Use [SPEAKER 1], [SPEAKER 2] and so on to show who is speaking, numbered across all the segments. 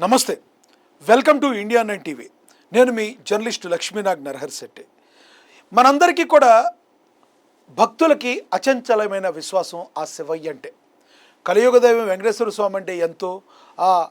[SPEAKER 1] నమస్తే. Welcome to India nine TV. నేను మీ జర్నలిస్టు లక్ష్మీనాగ్ నరహర్ శెట్టి. మనందరికీ కూడా భక్తులకి అచంచలమైన విశ్వాసం ఆ శివయ్య అంటే. కలియుగ దైవం వెంకటేశ్వర స్వామి అంటే ఎంతో ఆ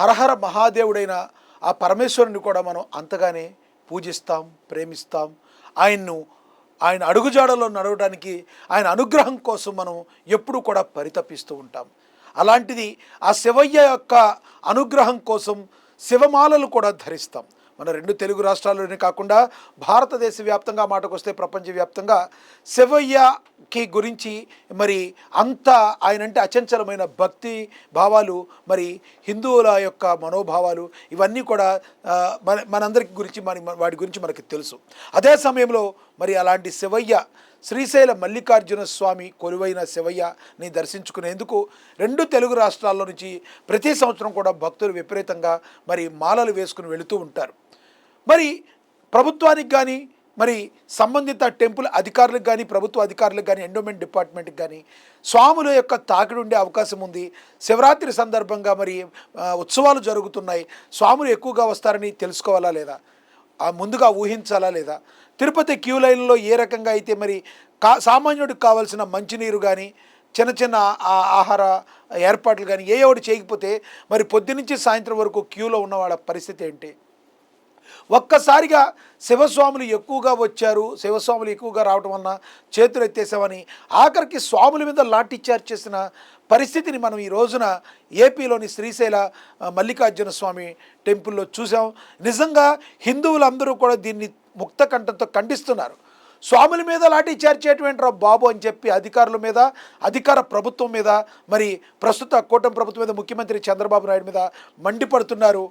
[SPEAKER 1] హరహర మహాదేవుడైన ఆ పరమేశ్వరుని కూడా మనం అంతగానే పూజిస్తాం ప్రేమిస్తాం. ఆయన్ను ఆయన అడుగుజాడలో నడవడానికి ఆయన అనుగ్రహం కోసం మనం ఎప్పుడూ కూడా పరితపిస్తూ ఉంటాం. అలాంటిది ఆ శివయ్య యొక్క అనుగ్రహం కోసం శివమాలలు కూడా ధరిస్తాం. మన రెండు తెలుగు రాష్ట్రాల్లోనే కాకుండా భారతదేశ వ్యాప్తంగా మాటకొస్తే ప్రపంచవ్యాప్తంగా శివయ్యకి గురించి మరి అంత ఆయనంటే అచంచలమైన భక్తి భావాలు మరి హిందువుల యొక్క మనోభావాలు ఇవన్నీ కూడా మన మనందరికి గురించి మన వాటి గురించి మనకి తెలుసు. అదే సమయంలో మరి అలాంటి శివయ్య శ్రీశైల మల్లికార్జున స్వామి కొలువైన శివయ్యని దర్శించుకునేందుకు రెండు తెలుగు రాష్ట్రాల్లో నుంచి ప్రతి సంవత్సరం కూడా భక్తులు విపరీతంగా మరి మాలలు వేసుకుని వెళుతూ ఉంటారు. మరి ప్రభుత్వానికి కానీ మరి సంబంధిత టెంపుల్ అధికారులకు కానీ ప్రభుత్వ అధికారులకు కానీ ఎండోమెంట్ డిపార్ట్మెంట్కి కానీ స్వాముల యొక్క తాకిడి ఉండే అవకాశం ఉంది. శివరాత్రి సందర్భంగా మరి ఉత్సవాలు జరుగుతున్నాయి. స్వాములు ఎక్కువగా వస్తారని తెలుసుకోవాలా లేదా? ముందుగా ఊహించాలా లేదా? తిరుపతి క్యూ లైన్లో ఏ రకంగా అయితే మరి కా సామాన్యుడికి కావాల్సిన మంచినీరు కానీ చిన్న చిన్న ఆహార ఏర్పాట్లు కానీ ఏ ఒకటి చేయకపోతే మరి పొద్దునుంచి సాయంత్రం వరకు క్యూలో ఉన్న వాళ్ళ పరిస్థితి ఏంటి? ఒక్కసారిగా శివస్వాములు ఎక్కువగా వచ్చారు శివస్వాములు ఎక్కువగా రావడం వలన చేతులు ఎత్తేసామని ఆఖరికి స్వాముల మీద లాఠీ చార్జ్ చేసిన పరిస్థితిని మనం ఈ రోజున ఏపీలోని శ్రీశైల మల్లికార్జున స్వామి టెంపుల్లో చూసాం. నిజంగా హిందువులందరూ కూడా దీన్ని ముక్త కంఠంతో ఖండిస్తున్నారు. స్వాముల మీద లాఠీ చేర్చేటువంటి బాబు అని చెప్పి అధికారుల మీద అధికార ప్రభుత్వం మీద మరి ప్రస్తుత కూటమి ప్రభుత్వం మీద ముఖ్యమంత్రి చంద్రబాబు నాయుడు మీద మండిపడుతున్నారు.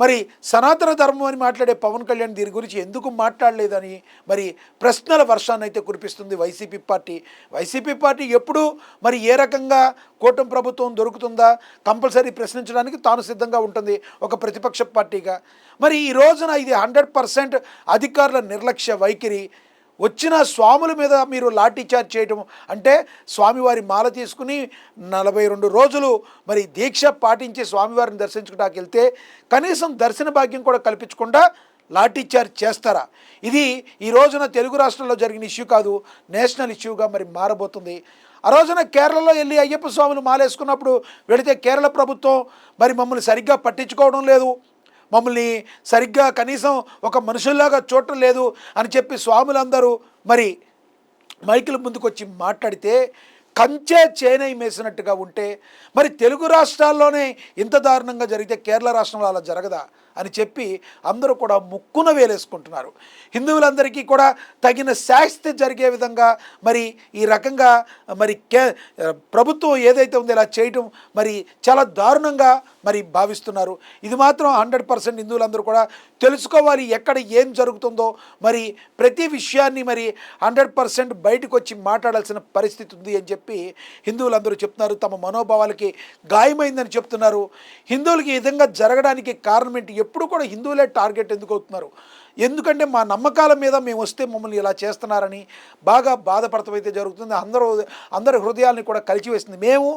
[SPEAKER 1] మరి సనాతన ధర్మం అని మాట్లాడే పవన్ కళ్యాణ్ దీని గురించి ఎందుకు మాట్లాడలేదని మరి ప్రశ్నల వర్షాన్ని అయితే కురిపిస్తుంది వైసీపీ పార్టీ. వైసీపీ పార్టీ ఎప్పుడు మరి ఏ రకంగా కూటమి ప్రభుత్వం దొరుకుతుందా కంపల్సరీ ప్రశ్నించడానికి తాను సిద్ధంగా ఉంటుంది ఒక ప్రతిపక్ష పార్టీగా. మరి ఈ రోజున ఇది హండ్రెడ్ పర్సెంట్ అధికారుల నిర్లక్ష్య వైఖరి. వచ్చిన స్వాముల మీద మీరు లాఠీ చార్జ్ చేయటం అంటే స్వామివారి మాల తీసుకుని నలభై రెండు రోజులు మరి దీక్ష పాటించి స్వామివారిని దర్శించుకోవడానికి వెళ్తే కనీసం దర్శన భాగ్యం కూడా కల్పించకుండా లాఠీ చార్జ్ చేస్తారా? ఇది ఈ రోజున తెలుగు రాష్ట్రంలో జరిగిన ఇష్యూ కాదు నేషనల్ ఇష్యూగా మరి మారబోతుంది. ఆ రోజున కేరళలో వెళ్ళి అయ్యప్ప స్వాములు మాలేసుకున్నప్పుడు వెళితే కేరళ ప్రభుత్వం మరి మమ్మల్ని సరిగ్గా పట్టించుకోవడం లేదు. మమ్మల్ని సరిగ్గా కనీసం ఒక మనుషుల్లాగా చూడటం లేదు అని చెప్పి స్వాములందరూ మరి మైకుల ముందుకు వచ్చి మాట్లాడితే కంచే చేనై మేసినట్టుగా ఉంటే మరి తెలుగు రాష్ట్రాల్లోనే ఇంత దారుణంగా జరిగితే కేరళ రాష్ట్రంలో అలా జరగదా? అని చెప్పి అందరూ కూడా ముక్కున వేలేసుకుంటున్నారు. హిందువులందరికీ కూడా తగిన శాస్తి జరిగే విధంగా మరి ఈ రకంగా మరి కే ప్రభుత్వం ఏదైతే ఉందో ఇలా చేయటం మరి చాలా దారుణంగా మరి భావిస్తున్నారు. ఇది మాత్రం హండ్రెడ్ పర్సెంట్ హిందువులందరూ కూడా తెలుసుకోవాలి ఎక్కడ ఏం జరుగుతుందో మరి ప్రతి విషయాన్ని మరి హండ్రెడ్ పర్సెంట్ బయటకు వచ్చి మాట్లాడాల్సిన పరిస్థితి ఉంది అని చెప్పి హిందువులందరూ చెప్తున్నారు. తమ మనోభావాలకి గాయమైందని చెప్తున్నారు. హిందువులకి ఈ విధంగా జరగడానికి కారణం ఏంటి? ఎప్పుడు కూడా హిందువులే టార్గెట్ ఎందుకు అవుతున్నారు? ఎందుకంటే మా నమ్మకాల మీద మేము వస్తే మమ్మల్ని ఇలా చేస్తున్నారని బాగా బాధపడతమైతే జరుగుతుంది. అందరూ అందరి హృదయాల్ని కూడా కలిచివేస్తుంది మేము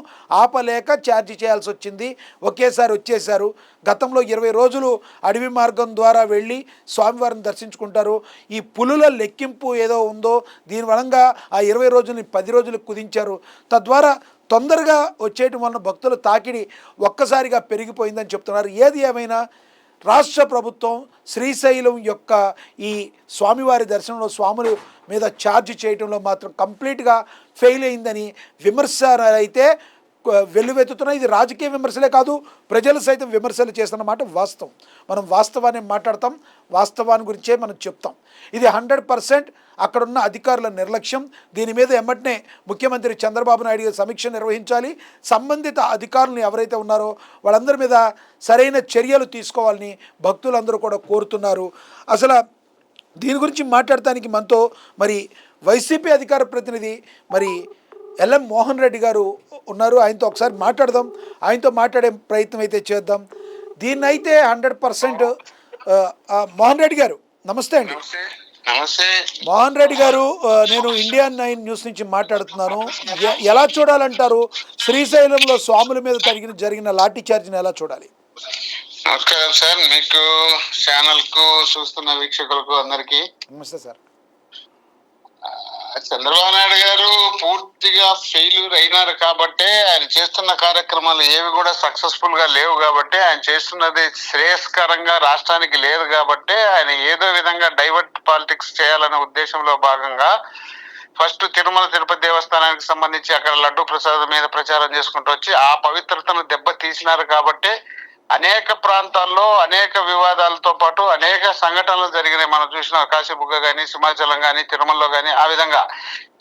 [SPEAKER 1] ఆపలేక ఛార్జ్ చేయాల్సి వచ్చింది. ఒకేసారి వచ్చేసారు గతంలో ఇరవై రోజులు అడవి మార్గం ద్వారా వెళ్ళి స్వామివారిని దర్శించుకుంటారు. ఈ పులుల లెక్కింపు ఏదో ఉందో దీని వలంగా ఆ ఇరవై రోజుల్ని పది రోజులు కుదించారు. తద్వారా తొందరగా వచ్చేయటం వలన భక్తుల తాకిడి ఒక్కసారిగా పెరిగిపోయిందని చెప్తున్నారు. ఏది ఏమైనా రాష్ట్ర ప్రభుత్వం శ్రీశైలం యొక్క ఈ స్వామివారి దర్శనంలో స్వాములు మీద ఛార్జ్ చేయడంలో మాత్రం కంప్లీట్గా ఫెయిల్ అయిందని విమర్శలు అయితే వెల్లువెత్తుతున్నాయి ఇది రాజకీయ విమర్శలే కాదు ప్రజలు సైతం విమర్శలు చేస్తున్నమాట వాస్తవం. మనం వాస్తవాన్ని మాట్లాడతాం వాస్తవాన్ని గురించే మనం చెప్తాం. ఇది హండ్రెడ్ పర్సెంట్ అక్కడున్న అధికారుల నిర్లక్ష్యం. దీని మీద ఎమ్మటనే ముఖ్యమంత్రి చంద్రబాబు నాయుడు గారు సమీక్ష నిర్వహించాలి. సంబంధిత అధికారులను ఎవరైతే ఉన్నారో వాళ్ళందరి మీద సరైన చర్యలు తీసుకోవాలని భక్తులందరూ కూడా కోరుతున్నారు. అసలు దీని గురించి మాట్లాడటానికి మనతో మరి వైసీపీ అధికార ప్రతినిధి మరి ఎల్ఎం మోహన్ రెడ్డి గారు ఉన్నారు. ఆయనతో ఒకసారి మాట్లాడదాం. ఆయనతో మాట్లాడే ప్రయత్నం అయితే చేద్దాం. దీన్ని అయితే హండ్రెడ్ పర్సెంట్ మోహన్ రెడ్డి గారు. నమస్తే అండి.
[SPEAKER 2] నమస్తే.
[SPEAKER 1] మోహన్ రెడ్డి గారు నేను ఇండియన్ నైన్ న్యూస్ నుంచి మాట్లాడుతున్నాను. ఎలా చూడాలంటారు? శ్రీశైలంలో స్వాముల మీద జరిగిన జరిగిన లాఠీ చార్జ్ని ఎలా చూడాలి?
[SPEAKER 2] నమస్కారం సార్. మీకు ఛానల్కు చూస్తున్న వీక్షకులకు అందరికి
[SPEAKER 1] నమస్తే సార్.
[SPEAKER 2] చంద్రబాబు నాయుడు గారు పూర్తిగా ఫెయిల్యూర్ అయినారు కాబట్టే ఆయన చేస్తున్న కార్యక్రమాలు ఏవి కూడా సక్సెస్ఫుల్గా లేవు కాబట్టి ఆయన చేస్తున్నది శ్రేయస్కరంగా రాష్ట్రానికి లేదు కాబట్టి ఆయన ఏదో విధంగా డైవర్ట్ పాలిటిక్స్ చేయాలనే ఉద్దేశంలో భాగంగా ఫస్ట్ తిరుమల తిరుపతి దేవస్థానానికి సంబంధించి అక్కడ లడ్డు ప్రసాదం మీద ప్రచారం చేసుకుంటూ వచ్చి ఆ పవిత్రతను దెబ్బ తీసినారు కాబట్టి అనేక ప్రాంతాల్లో అనేక వివాదాలతో పాటు అనేక సంఘటనలు జరిగినాయి. మనం చూసిన కాశీబుగ్గ కానీ సింహాచలం కానీ తిరుమలలో కానీ ఆ విధంగా.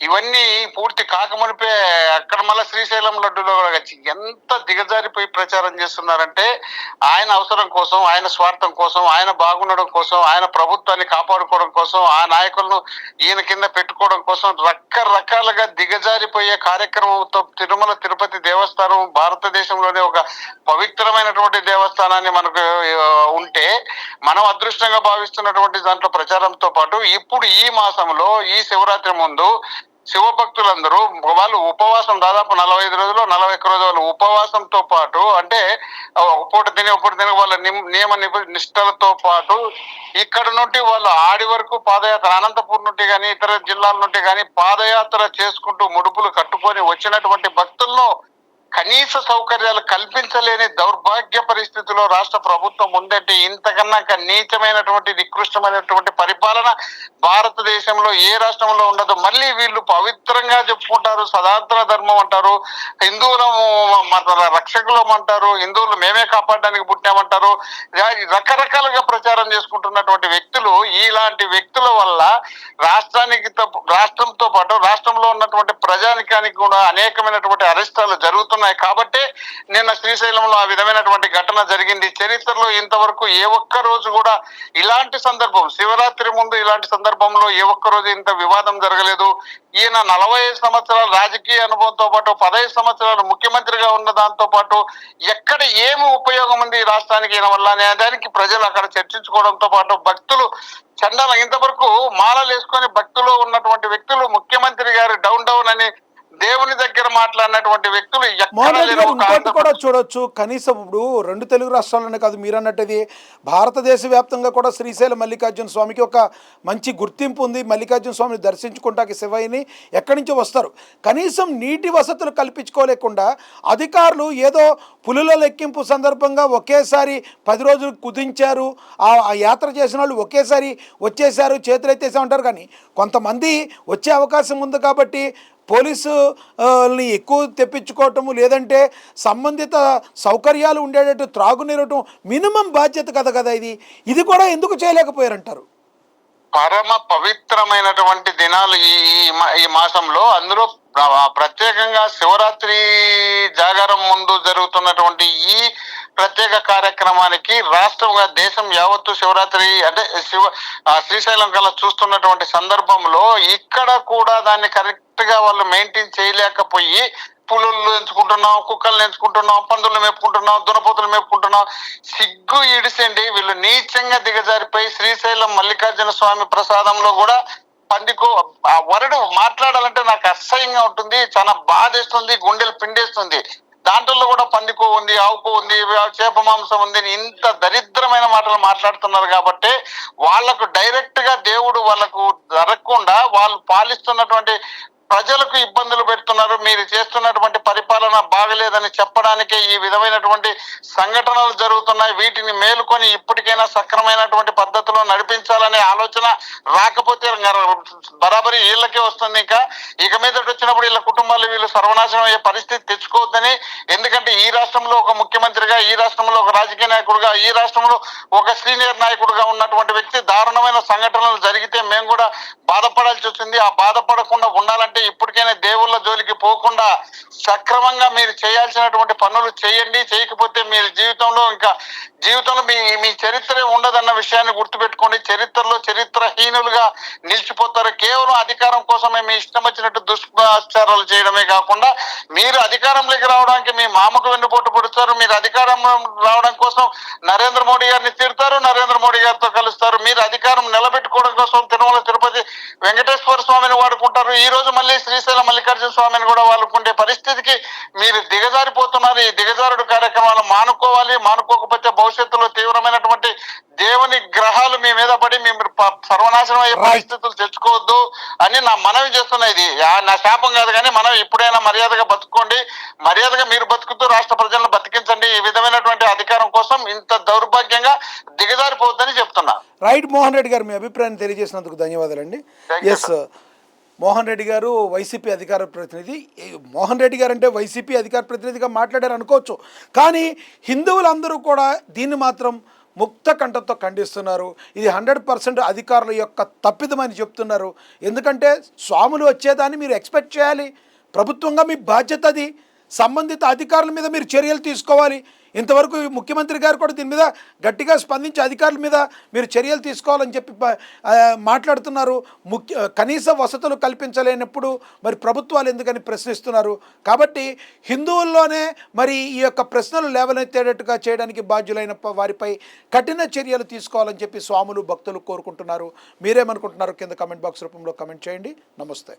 [SPEAKER 2] ఇవన్నీ పూర్తి కాకమునిపే అక్కడ మళ్ళీ శ్రీశైలం లడ్డులో కూడా వచ్చి ఎంత దిగజారిపోయి ప్రచారం చేస్తున్నారంటే ఆయన అవసరం కోసం ఆయన స్వార్థం కోసం ఆయన బాగుండడం కోసం ఆయన ప్రభుత్వాన్ని కాపాడుకోవడం కోసం ఆ నాయకులను ఈయన కింద పెట్టుకోవడం కోసం రకరకాలుగా దిగజారిపోయే కార్యక్రమంతో తిరుమల తిరుపతి దేవస్థానం భారతదేశంలోనే ఒక పవిత్రమైనటువంటి దేవస్థానాన్ని మనకు ఉంటే మనం అదృష్టంగా భావిస్తున్నటువంటి దాంట్లో ప్రచారంతో పాటు ఇప్పుడు ఈ మాసంలో ఈ శివరాత్రి ముందు శివభక్తులందరూ వాళ్ళు ఉపవాసం దాదాపు నలభై ఐదు రోజులు నలభై ఒక్క రోజులు ఉపవాసంతో పాటు అంటే ఒక తిని ఒక తిని వాళ్ళ నిమ్- నియమ నిబ- నిష్టలతో పాటు ఇక్కడ నుండి వాళ్ళు ఆడి వరకు పాదయాత్ర అనంతపూర్ నుండి కానీ ఇతర జిల్లాల నుండి కానీ పాదయాత్ర చేసుకుంటూ ముడుపులు కట్టుకొని వచ్చినటువంటి భక్తులను కనీస సౌకర్యాలు కల్పించలేని దౌర్భాగ్య పరిస్థితిలో రాష్ట్ర ప్రభుత్వం ఉందంటే ఇంతకన్నా నీచమైనటువంటి నికృష్టమైనటువంటి పరిపాలన భారతదేశంలో ఏ రాష్ట్రంలో ఉండదు. మళ్ళీ వీళ్ళు పవిత్రంగా చెప్పుకుంటారు సదార్థన ధర్మం అంటారు హిందువులము రక్షకులం అంటారు హిందువులు మేమే కాపాడడానికి పుట్టామంటారు. ఇలా రకరకాలుగా ప్రచారం చేసుకుంటున్నటువంటి వ్యక్తులు ఇలాంటి వ్యక్తుల వల్ల రాష్ట్రానికి రాష్ట్రంతో పాటు రాష్ట్రంలో ఉన్నటువంటి ప్రజానికానికి కూడా అనేకమైనటువంటి అరెస్టాలు జరుగుతున్నాయి. కాబట్టి నిన్న శ్రీశైలంలో ఆ విధమైనటువంటి ఘటన జరిగింది. చరిత్రలో ఇంతవరకు ఏ ఒక్క రోజు కూడా ఇలాంటి సందర్భం శివరాత్రి ముందు ఇలాంటి సందర్భంలో ఏ ఒక్క రోజు ఇంత వివాదం జరగలేదు. ఈయన నలభై ఐదు సంవత్సరాల రాజకీయ అనుభవంతో పాటు పదహైదు సంవత్సరాలు ముఖ్యమంత్రిగా ఉన్న దాంతో పాటు ఎక్కడ ఏమి ఉపయోగం ఉంది ఈ రాష్ట్రానికి ఈయన వల్ల అనే దానికి ప్రజలు అక్కడ చర్చించుకోవడంతో పాటు భక్తులు చండాల. ఇంతవరకు మాలలు వేసుకొని భక్తులు ఉన్నటువంటి వ్యక్తులు ముఖ్యమంత్రి గారు డౌన్ డౌన్ అని దేవుని దగ్గర మాట్లాడినటువంటి వ్యక్తులు
[SPEAKER 1] ఇంకోటి కూడా చూడొచ్చు. కనీసం ఇప్పుడు రెండు తెలుగు రాష్ట్రాల్లోనే కాదు మీరు అన్నట్టుది భారతదేశ వ్యాప్తంగా కూడా శ్రీశైలం మల్లికార్జున స్వామికి ఒక మంచి గుర్తింపు ఉంది. మల్లికార్జున స్వామిని దర్శించుకుంటాకి శివయ్యని ఎక్కడి నుంచో వస్తారు? కనీసం నీటి వసతులు కల్పించుకోలేకుండా అధికారులు ఏదో పులుల లెక్కింపు సందర్భంగా ఒకేసారి పది రోజులు కుదించారు. ఆ ఆ యాత్ర చేసిన వాళ్ళు ఒకేసారి వచ్చేసారు చేతులు ఎత్తేసామంటారు కానీ కొంతమంది వచ్చే అవకాశం ఉంది కాబట్టి పోలీసుని ఎక్కువ తెప్పించుకోవటము లేదంటే సంబంధిత సౌకర్యాలు ఉండేటట్టు త్రాగునీరటం మినిమం బాధ్యత కదా కదా ఇది. ఇది కూడా ఎందుకు చేయలేకపోయారంటారు?
[SPEAKER 2] పరమ పవిత్రమైనటువంటి దినాలు ఈ ఈ మా- ఈ మాసంలో అందులో ప్రత్యేకంగా శివరాత్రి జాగారం ముందు జరుగుతున్నటువంటి ఈ ప్రత్యేక కార్యక్రమానికి రాష్ట్రంగా దేశం యావత్తు శివరాత్రి అంటే శివ శ్రీశైలం కల్లా చూస్తున్నటువంటి సందర్భంలో ఇక్కడ కూడా దాన్ని కరెక్ట్ గా వాళ్ళు మెయింటైన్ చేయలేకపోయి పులులు ఎంచుకుంటున్నాం కుక్కలు ఎంచుకుంటున్నాం పందులు మేపుకుంటున్నాం దునపోతులు మేపుకుంటున్నాం సిగ్గు ఇడిసండి వీళ్ళు నీచంగా దిగజారిపోయి శ్రీశైలం మల్లికార్జున స్వామి ప్రసాదంలో కూడా పందికో ఆ వరుడు మాట్లాడాలంటే నాకు అసహ్యంగా ఉంటుంది చాలా బాధేస్తుంది గుండెలు పిండేస్తుంది. దాంట్లో కూడా పందికో ఉంది ఆవుకో ఉంది చేప మాంసం ఉంది ఇంత దరిద్రమైన మాటలు మాట్లాడుతున్నారు కాబట్టి వాళ్ళకు డైరెక్ట్గా దేవుడు వాళ్ళకు జరగకుండా వాళ్ళు పాలిస్తున్నటువంటి ప్రజలకు ఇబ్బందులు పెడుతున్నారు. మీరు చేస్తున్నటువంటి పరిపాలన బాగలేదని చెప్పడానికే ఈ విధమైనటువంటి సంఘటనలు జరుగుతున్నాయి. వీటిని మేలుకొని ఇప్పటికైనా సక్రమైనటువంటి పద్ధతిలో నడిపించాలనే ఆలోచన రాకపోతే బరాబరి వీళ్ళకే వస్తుంది ఇంకా. ఇక మీద వచ్చినప్పుడు వీళ్ళ కుటుంబాలు వీళ్ళు సర్వనాశనం అయ్యే పరిస్థితి తెచ్చుకోవద్దని. ఎందుకంటే ఈ రాష్ట్రంలో ఒక ముఖ్యమంత్రిగా ఈ రాష్ట్రంలో ఒక రాజకీయ నాయకుడుగా ఈ రాష్ట్రంలో ఒక సీనియర్ నాయకుడుగా ఉన్నటువంటి వ్యక్తి దారుణమైన సంఘటనలు జరిగితే మేము కూడా బాధపడాల్సి వచ్చింది. ఆ బాధపడకుండా ఉండాలంటే ఇప్పటికైనా దేవుళ్ళ జోలికి పోకుండా సక్రమంగా మీరు చేయాల్సినటువంటి పనులు చేయండి. చేయకపోతే మీరు జీవితంలో ఇంకా జీవితంలో మీ మీ చరిత్రే ఉండదన్న విషయాన్ని గుర్తుపెట్టుకోండి. చరిత్రలో చరిత్రహీనులుగా నిలిచిపోతారు. కేవలం అధికారం కోసమే మీ ఇష్టం వచ్చినట్టు దుష్ప్రచారాలు చేయడమే కాకుండా మీరు అధికారంలోకి రావడానికి మీ మామకు వెన్నుపోటు పొడుస్తారు మీరు అధికారం రావడం కోసం నరేంద్ర మోడీ గారిని తిడతారు. నరేంద్ర మోడీ గారితో కలుస్తారు. మీరు అధికారం నిలబెట్టుకోవడం కోసం తిరుమల తిరుపతి వెంకటేశ్వర స్వామిని వాడుకుంటారు. ఈ రోజు మళ్ళీ శ్రీశైలం మల్లికార్జున స్వామిని కూడా వాడుకుంటే పరిస్థితికి మీరు దిగజారిపోతున్నారు. ఈ దిగజారుడు కార్యక్రమాలు మానుకోవాలి. మానుకోకపోతే భవిష్యత్తులో తీవ్రమైనటువంటి దేవుని గ్రహాలు మీ మీద పడి మీరు సర్వనాశనం అయ్యే. పరిస్థితులు తెచ్చుకోవద్దు అని నా మనవి చేస్తున్నా ఇది. నా శాపం కాదు కానీ మనం ఇప్పుడైనా మర్యాదగా బతుకోండి. మర్యాదగా మీరు బతుకుతూ రాష్ట్ర ప్రజలను బతికించండి. ఈ విధమైనటువంటి అధికారం కోసం ఇంత దౌర్భాగ్యంగా దిగజారిపోవద్దని చెప్తున్నా.
[SPEAKER 1] రైట్ మోహన్ రెడ్డి గారు మీ అభిప్రాయం తెలియజేసినందుకు ధన్యవాదాలండి. ఎస్ మోహన్ రెడ్డి గారు వైసీపీ అధికార ప్రతినిధి. మోహన్ రెడ్డి గారు అంటే వైసీపీ అధికార ప్రతినిధిగా మాట్లాడారు అనుకోవచ్చు. కానీ హిందువులందరూ కూడా దీన్ని మాత్రం ముక్త కంఠంతో ఖండిస్తున్నారు. ఇది హండ్రెడ్ పర్సెంట్ అధికారుల యొక్క తప్పిదమని చెప్తున్నారు. ఎందుకంటే స్వాములు వచ్చేదాన్ని మీరు ఎక్స్పెక్ట్ చేయాలి. ప్రభుత్వంగా మీ బాధ్యత అది. సంబంధిత అధికారుల మీద మీరు చర్యలు తీసుకోవాలి. ఇంతవరకు ముఖ్యమంత్రి గారు కూడా దీని మీద గట్టిగా స్పందించి అధికారుల మీద మీరు చర్యలు తీసుకోవాలని చెప్పి మాట్లాడుతున్నారు. ముఖ్య కనీస వసతులు కల్పించలేనప్పుడు మరి ప్రభుత్వాలు ఎందుకని ప్రశ్నిస్తున్నారు? కాబట్టి హిందువుల్లోనే మరి ఈ యొక్క ప్రశ్నలు లేవనెత్తేటట్టుగా చేయడానికి బాధ్యులైన వారిపై కఠిన చర్యలు తీసుకోవాలని చెప్పి స్వాములు భక్తులు కోరుకుంటున్నారు. మీరేమనుకుంటున్నారు కింద కమెంట్ బాక్స్ రూపంలో కమెంట్ చేయండి. నమస్తే.